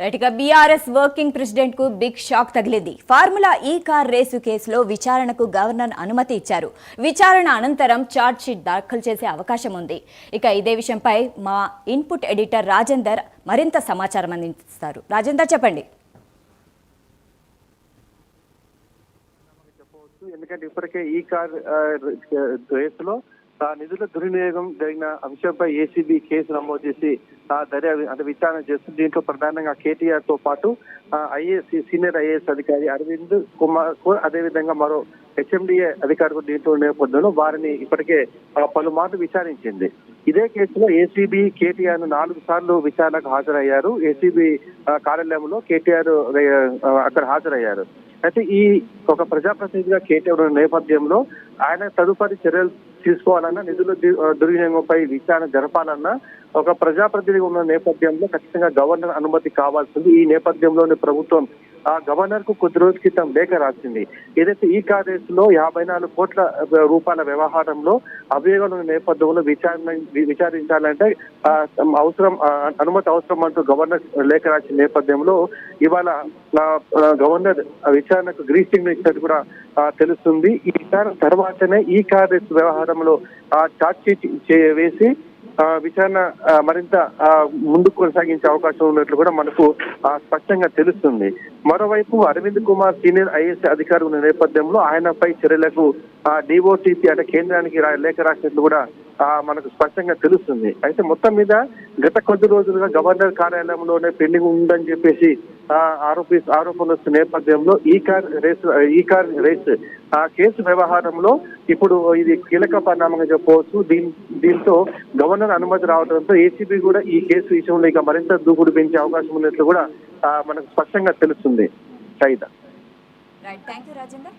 Right BRS working ప్రెసిడెంట్కు big shock తగిలింది. Formula E car race కేసులో విచారణకు గవర్నర్ అనుమతి ఇచ్చారు. విచారణ అనంతరం ఛార్జ్ షీట్ దాఖలు చేసే అవకాశం ఉంది. ఇక ఇదే విషయంపై మా ఇన్పుట్ ఎడిటర్ రాజేందర్ మరింత సమాచారం అందిస్తారు. రాజేందర్ చెప్పండి. ఎందుకంటే ఇప్పటికే ఈ కార్ రేసులో నిధుల దుర్వినియోగం జరిగిన అంశంపై ఏసీబీ కేసు నమోదు చేసి ఆ, దర్యాప్తు అంటే విచారణ చేస్తుంది. దీంట్లో ప్రధానంగా కేటీఆర్తో పాటు ఐఏఎస్ సీనియర్ ఐఏఎస్ అధికారి అరవింద్ కుమార్ అదేవిధంగా మరో హెచ్ఎండిఏ అధికారులు దీంట్లో నేపథ్యంలో వారిని ఇప్పటికే పలుమార్లు విచారించింది. ఇదే కేసులో ఏసీబీ కేటీఆర్ నాలుగు సార్లు విచారణకు హాజరయ్యారు. ఏసీబీ కార్యాలయంలో కేటీఆర్ అక్కడ హాజరయ్యారు. అయితే ఈ ఒక ప్రజాప్రతినిధిగా కేటీఆర్ నేపథ్యంలో ఆయన తదుపరి చర్యలు తీసుకోవాలన్నా నిధుల దుర్వినియోగంపై విచారణ జరపాలన్నా ఒక ప్రజాప్రతినిధి ఉన్న నేపథ్యంలో ఖచ్చితంగా గవర్నర్ అనుమతి కావాల్సింది. ఈ నేపథ్యంలోని ప్రభుత్వం గవర్నర్కు కొద్ది రోజుల క్రితం లేఖ రాసింది. ఏదైతే ఈ కాంగ్రెస్ యాభై నాలుగు కోట్ల రూపాయల వ్యవహారంలో అభియోగాల నేపథ్యంలో విచారణ విచారించాలంటే అవసరం అనుమతి అవసరం అంటూ గవర్నర్ లేఖ రాసిన నేపథ్యంలో ఇవాళ గవర్నర్ విచారణకు గ్రీన్ సిగ్నల్ ఇచ్చినట్టు కూడా తెలుస్తుంది. ఈ విచారణ తర్వాతనే ఈ కాంగ్రెస్ వ్యవహారంలో ఆ ఛార్జ్ షీట్ చే- వేసి విచారణ మరింత ముందుకు కొనసాగించే అవకాశం ఉన్నట్లు కూడా మనకు స్పష్టంగా తెలుస్తుంది. మరోవైపు అరవింద్ కుమార్ సీనియర్ ఐఏఎస్ అధికారి ఉన్న నేపథ్యంలో ఆయనపై చర్యలకు డిఓటీపీ అంటే కేంద్రానికి లేఖ రాసినట్లు కూడా మనకు స్పష్టంగా తెలుస్తుంది. అయితే మొత్తం మీద గత కొద్ది రోజులుగా గవర్నర్ కార్యాలయంలోనే పెండింగ్ ఉందని చెప్పేసి ఆ, ఆరోపి ఆరోపణలు వస్తున్న నేపథ్యంలో E car race E car race ఆ కేసు వ్యవహారంలో ఇప్పుడు ఇది కీలక పరిణామంగా చెప్పవచ్చు. దీని దీంతో గవర్నర్ అనుమతి రావడంతో ఏసీబీ కూడా ఈ కేసు విషయంలో ఇక మరింత దూకుడు పెంచే అవకాశం ఉన్నట్లు కూడా మనకు స్పష్టంగా తెలుస్తుంది. Saida. Right thank you Rajender